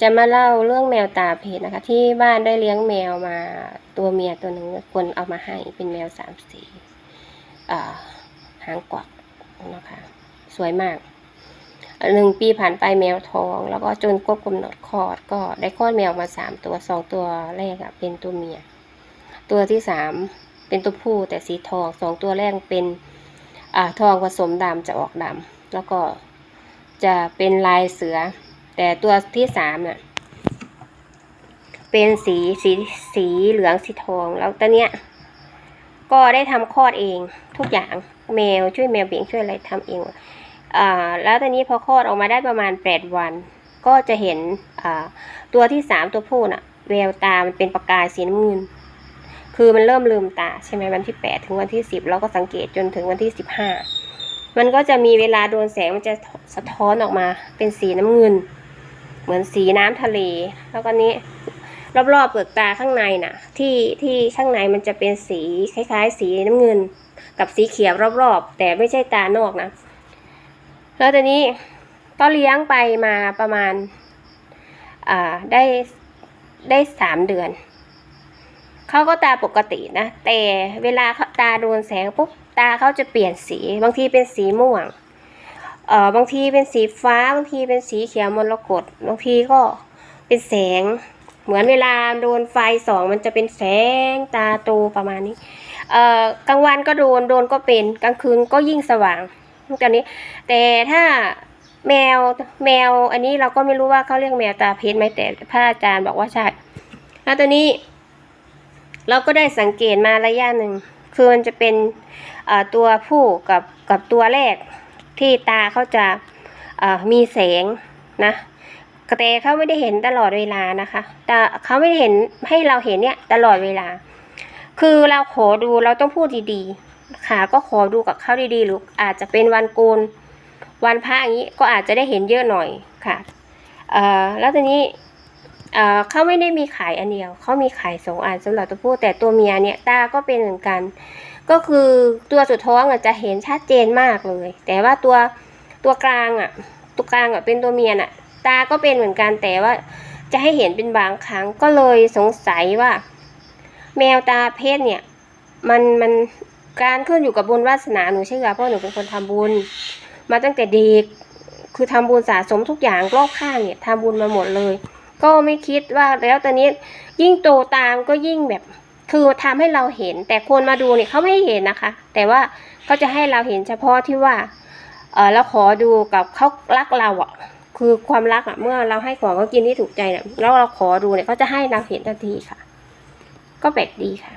จะมาเล่าเรื่องแมวตาเพชรนะคะ ที่บ้านได้เลี้ยงแมวมาตัวเมียตัวหนึ่งคนเอามาให้เป็นแมวสามสีหางกวักนะคะสวยมากหนึ่งปีผ่านไปแมวท้อง แล้วก็จนครบกำหนดคลอดก็ได้คลอดแมวมาสามตัวสองตัวแรกอะเป็นตัวเมีย ตัวที่สามเป็นตัวผู้แต่สีทองสองตัวแรกเป็นอ่าทองผสมดำจะออกดำแล้วก็จะเป็นลายเสือ แต่ตัวที่สามน่ะ เป็นสีสีสีเหลืองสีทองแล้วตอนเนี้ย ก็ได้ทำคลอดเองทุกอย่างแมวช่วยแมวเบี่ยงช่วยอะไรทำเองอ่าแล้วตอนนี้พอคลอดออกมาได้ประมาณแปดวัน ก็จะเห็นอ่าตัวที่สามตัวผู้น่ะ แววตามันเป็นประกายสีน้ำเงินคือมันเริ่มลืมตาใช่ไหมวันที่แปดถึงวันที่สิบเราก็สังเกตจนถึงวันที่สิบห้ามันก็จะมีเวลาโดนแสงมันจะสะท้อนออกมาเป็นสีน้ำเงิน เหมือนสีน้ำทะเล แล้วก็นี้รอบๆเปลือกตาข้างในน่ะ ที่ที่ข้างในมันจะเป็นสีคล้ายๆ สีน้ำเงิน กับสีเขียวรอบๆ แต่ไม่ใช่ตานอกนะ แล้วตอนนี้ก็เลี้ยงไปมาประมาณอ่าได้ได้สามเดือนเขาก็ตาปกตินะ แต่เวลาตาโดนแสงปุ๊บตาเขาจะเปลี่ยนสี บางทีเป็นสีม่วง เอ่อบางทีเป็นสีฟ้าบางทีเป็นสีเขียวมรกตบางทีก็เป็นแสง เหมือนเวลาโดนไฟสองมันจะเป็นแสงตาโตประมาณนี้เอ่อกลางวันก็โดนโดนก็เป็นกลางคืนก็ยิ่งสว่างกันนี้ แต่ถ้าแมวแมวอันนี้เราก็ไม่รู้ว่าเขาเรียกแมวตาเพชรไหมแต่พระอาจารย์บอกว่าใช่แล้วตัวนี้ เราก็ได้สังเกตมาระยะหนึ่งคือมันจะเป็นตัวผู้กับกับตัวแรก ที่ตาเขาจะมีแสงนะแต่เขาไม่ได้เห็นตลอดเวลานะคะ แต่เขาไม่ได้เห็นให้เราเห็นเนี่ยตลอดเวลา คือเราขอดูเราต้องพูดดีๆค่ะก็ขอดูกับเขาดีๆหรืออาจจะเป็นวันโกนวันพระอย่างนี้ก็อาจจะได้เห็นเยอะหน่อยค่ะแล้วทีนี้ เอ่อเขาไม่ได้มีขายอันเดียว เขามีขายสองอันสำหรับตัวผู้ แต่ตัวเมียเนี่ยตาก็เป็นเหมือนกัน ก็คือตัวสุดท้องอะจะเห็นชัดเจนมากเลย แต่ว่าตัวตัวกลางอะ ตัวกลางอะเป็นตัวเมียน่ะ ตาก็เป็นเหมือนกันแต่ว่าจะให้เห็นเป็นบางครั้งก็เลยสงสัยว่า แมวตาเพศเนี่ย มันมันการขึ้นอยู่กับบุญวาสนาหนูเชื่อเพราะหนูเป็นคนทำบุญ มาตั้งแต่เด็กคือทำบุญสะสมทุกอย่างรอบข้างเนี่ยทำบุญมาหมดเลย ก็ไม่คิดว่าแล้วตอนนี้ยิ่งโตตามก็ยิ่งแบบ คือทำให้เราเห็น แต่คนมาดูเนี่ยเขาไม่เห็นนะคะ แต่ว่าเขาจะให้เราเห็นเฉพาะที่ว่าเออเราขอดูกับเขารักเราอะ คือความรักอะเมื่อเราให้ของเขากินที่ถูกใจเนี่ยแล้วเราขอดูเนี่ยเขาจะให้เราเห็นทันทีค่ะ ก็แปลกดีค่ะ